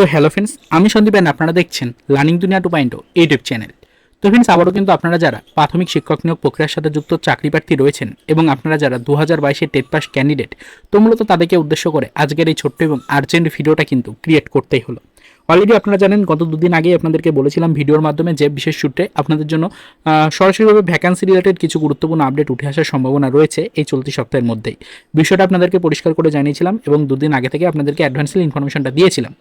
তো hello friends আমি Sandeep and আপনারা দেখছেন learning Duniya two point YouTube channel তো ফ্রেন্ডস আবারও কিন্তু আপনারা যারা প্রাথমিক শিক্ষক নিয়োগ প্রক্রিয়ার সাথে যুক্ত চাকরি প্রার্থী রয়েছেন এবং আপনারা যারা দু হাজার বাইশের টেট পাস ক্যান্ডিডেট তো মূলত তাদেরকে উদ্দেশ্য করে আজকের এই ছোট্ট এবং আর্জেন্ট ভিডিওটা কিন্তু ক্রিয়েট করতেই হলো। অলরেডি আপনারা জানেন, গত দুদিন আগেই আপনাদেরকে বলেছিলাম ভিডিওর মাধ্যমে যে বিশেষ সূত্রে আপনাদের জন্য সরাসরিভাবে ভ্যাকান্সি রিলেটেড কিছু গুরুত্বপূর্ণ আপডেট উঠে আসার সম্ভাবনা রয়েছে এই চলতি সপ্তাহের মধ্যেই। বিষয়টা আপনাদেরকে পরিষ্কার করে জানিয়েছিলাম এবং দুদিন আগে থেকে আপনাদেরকে অ্যাডভান্সিয়াল ইনফরমেশনটা দিয়েছিলাম।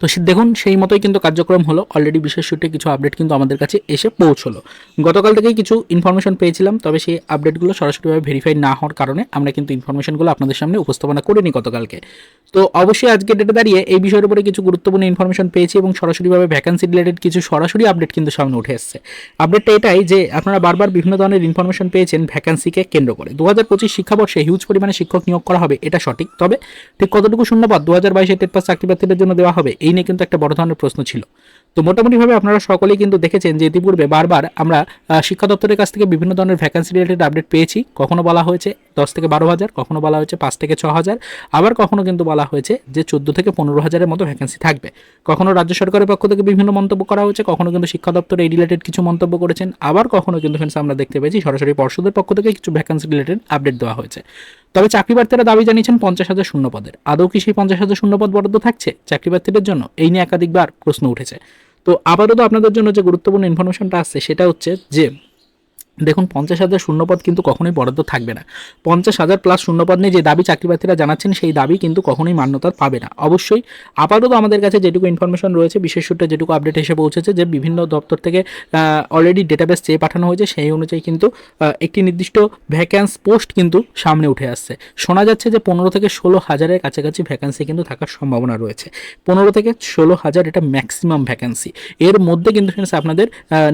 তো দেখুন, সেই মতোই কিন্তু কার্যক্রম হলো। অলরেডি বিশেষ সূত্রে কিছু আপডেট কিন্তু আমাদের কাছে এসে পৌঁছলো। গতকাল থেকেই কিছু ইনফরমেশন পেয়েছিলাম, তবে সেই আপডেটগুলো সরাসরিভাবে ভেরিফাই না হওয়ার কারণে আমরা কিন্তু ইনফরমেশনগুলো আপনাদের সামনে উপস্থাপনা করিনি গতকালকে। তো অবশ্যই আজকে ডেটে দাঁড়িয়ে এই বিষয়ের উপরে কিছু গুরুত্বপূর্ণ ইনফরমেশন পেয়েছি এবং সরাসরিভাবে ভ্যাকান্সি রিলেটেড কিছু সরাসরি আপডেট কিন্তু সামনে উঠে এসছে। আপডেটটা এটাই যে, আপনারা বারবার বিভিন্ন ধরনের ইনফরমেশন পেয়েছেন ভ্যাকান্সিকে কেন্দ্র করে। দু হাজার পঁচিশ শিক্ষাবর্ষে হিউজ পরিমাণে শিক্ষক নিয়োগ করা হবে, এটা সঠিক। তবে ঠিক কতটুকু শূন্যপদ দু হাজার বাইশে টেট পাস চাকরি প্রার্থীদের জন্য দেওয়া হবে এই নিয়ে কিন্তু একটা বড় ধরনের প্রশ্ন ছিল। তো মোটামুটিভাবে আপনারা সকলেই কিন্তু দেখেছেন যে ইতিপূর্বে বারবার আমরা শিক্ষা দপ্তরের কাছ থেকে বিভিন্ন ধরনের ভ্যাকান্সি রিলেটেড আপডেট পেয়েছি। কখনো বলা হয়েছে দশ থেকে বারো হাজার, কখনো বলা হয়েছে পাঁচ থেকে ছ হাজার, আবার কখনো কিন্তু বলা হয়েছে যে চোদ্দ থেকে পনেরো হাজারের মতো ভ্যাকান্সি থাকবে। কখনো রাজ্য সরকারের পক্ষ থেকে বিভিন্ন মন্তব্য করা হয়েছে, কখনো কিন্তু শিক্ষা দপ্তর এই রিলেটেড কিছু মন্তব্য করেছেন, আবার কখনো কিন্তু ফ্রেন্ডস আমরা দেখতে পেয়েছি সরাসরি পর্ষদের পক্ষ থেকে কিছু ভ্যাকান্সি রিলেটেড আপডেট দেওয়া হয়েছে। তবে চাকরি প্রার্থীরা দাবি জানিয়েছেন পঞ্চাশ হাজার শূন্য পদের। আদৌ কি সেই পঞ্চাশ হাজার শূন্য পদ বরাদ্দ থাকছে চাকরি প্রার্থীদের জন্য? এই নিয়ে একাধিকবার প্রশ্ন উঠেছে। তো আপাতত আপনাদের জন্য যে গুরুত্বপূর্ণ ইনফরমেশনটা আছে সেটা হচ্ছে যে দেখুন, পঞ্চাশ হাজার শূন্যপদ কিন্তু কখনোই বরাদ্দ থাকবে না। পঞ্চাশ হাজার প্লাস শূন্যপদ নিয়ে যে দাবি চাকরিপ্রার্থীরা জানাচ্ছেন, সেই দাবি কিন্তু কখনোই মান্যতা পাবে না। অবশ্যই আপাতত আমাদের কাছে যেটুকু ইনফরমেশন রয়েছে, বিশেষ সূত্রে যেটুকু আপডেট এসে পৌঁছেছে যে বিভিন্ন দপ্তর থেকে অলরেডি ডেটাবেস চেয়ে পাঠানো হয়েছে, সেই অনুযায়ী কিন্তু একটি নির্দিষ্ট ভ্যাকান্স পোস্ট কিন্তু সামনে উঠে আসছে। শোনা যাচ্ছে যে পনেরো থেকে ষোলো হাজারের কাছাকাছি ভ্যাকান্সি কিন্তু থাকার সম্ভাবনা রয়েছে। পনেরো থেকে ষোলো হাজার এটা ম্যাক্সিমাম ভ্যাকান্সি এর মধ্যে কিন্তু আপনাদের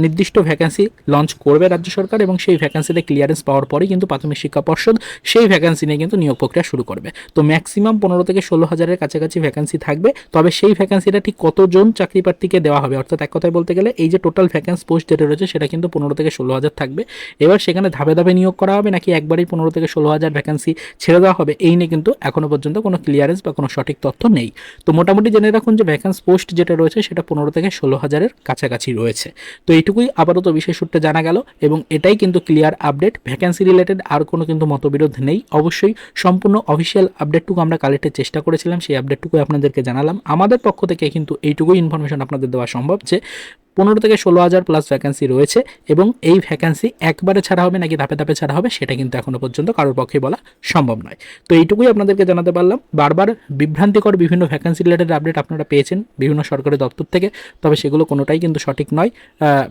নির্দিষ্ট ভ্যাকান্সি লঞ্চ করবে রাজ্য সরকার। এবং সেই ভ্যাকান্সিতে ক্লিয়ারেন্স পাওয়ার পরেই কিন্তু প্রাথমিক শিক্ষা পর্ষদ সেই ভ্যাকান্সি নিয়ে কিন্তু নিয়োগ প্রক্রিয়া শুরু করবে। তো ম্যাক্সিমাম পনেরো থেকে ষোলো হাজারের কাছাকাছি ভ্যাকান্সি থাকবে, তবে সেই ভ্যাকান্সিটা ঠিক কতজন চাকরি প্রার্থীকে দেওয়া হবে? অর্থাৎ এক কথায় বলতে গেলে এই যে টোটাল ভ্যাকান্স পোস্ট যেটা রয়েছে, সেটা কিন্তু পনেরো থেকে ষোলো হাজার থাকবে। এবার সেখানে ধাপে ধাপে নিয়োগ করা হবে নাকি একবারেই পনেরো থেকে ষোলো হাজার ভ্যাকান্সি ছেড়ে দেওয়া হবে? এই নিয়ে কিন্তু এখনও পর্যন্ত কোনো ক্লিয়ারেন্স বা কোনো সঠিক তথ্য নেই। তো মোটামুটি জেনে রাখুন যে ভ্যাকান্স পোস্ট যেটা রয়েছে, সেটা পনেরো থেকে ষোলো হাজারের কাছাকাছি রয়েছে। তো এইটুকুই আপাতত বিশেষ সূত্রে জানা গেল এবং এটাই কিন্তু ক্লিয়ার আপডেট ভ্যাকেন্সি রিলেটেড আর কোনো কিন্তু মতবিরোধ নেই। অবশ্যই সম্পূর্ণ অফিসিয়াল আপডেটটুকু আমরা কালেক্টের চেষ্টা করেছিলাম। সেই আপডেটটুকু আপনাদেরকে জানালাম। আমাদের পক্ষ থেকে কিন্তু এইটুকুই ইনফরমেশন আপনাদের দেওয়া সম্ভব যে পনেরো থেকে ষোলো হাজার প্লাস ভ্যাকান্সি রয়েছে এবং এই ভ্যাকান্সি একবারে ছাড়া হবে নাকি ধাপে ধাপে ছাড়া হবে সেটা কিন্তু এখনও পর্যন্ত কারোর পক্ষে বলা সম্ভব নয়। তো এইটুকুই আপনাদেরকে জানাতে পারলাম। বারবার বিভ্রান্তিকর বিভিন্ন ভ্যাকান্সি রিলেটেড আপডেট আপনারা পেয়েছেন বিভিন্ন সরকারি দপ্তর থেকে, তবে সেগুলো কোনোটাই কিন্তু সঠিক নয়।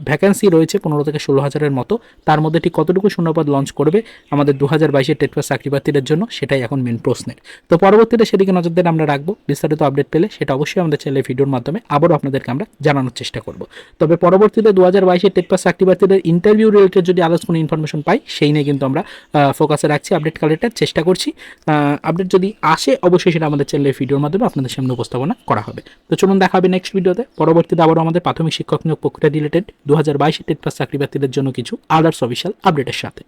ভ্যাকান্সি রয়েছে পনেরো থেকে ষোলো হাজারের মতো। তার মধ্যে ঠিক কতটুকু শূন্যপদ লঞ্চ করবে আমাদের দু হাজার বাইশের টেট পাস চাকরি জন্য সেটাই এখন মেন প্রশ্নের। তো পরবর্তীতে সেদিকে নজর দেন আমরা রাখব। বিস্তারিত আপডেট পেলে সেটা অবশ্যই আমাদের চ্যানেলে ভিডিওর মাধ্যমে আবারও আপনাদেরকে আমরা জানানোর চেষ্টা করব। তবে পরবর্তীতে দু হাজার বাইশে টেট পাস চাকরি প্রার্থীদের ইন্টারভিউ রিলেটেড যদি আদার্স কোনো ইনফরমেশন পাই, সেই নিয়ে কিন্তু আমরা ফোকাসে রাখছি আপডেট কালেক্টার চেষ্টা করছি। আপডেট যদি আসে, অবশ্যই সেটা আমাদের চ্যানেলের ভিডিওর মাধ্যমে আপনাদের সামনে উপস্থাপনা করা হবে। তো চলুন দেখা হবে নেক্সট ভিডিওতে পরবর্তীতে আবারও আমাদের প্রাথমিক শিক্ষক নিয়োগ প্রক্রিয়া রিলেটেড দু হাজার বাইশের টেট পাস চাকরি প্রার্থীদের জন্য কিছু আদার্স অফিসিয়াল আপডেটের সাথে।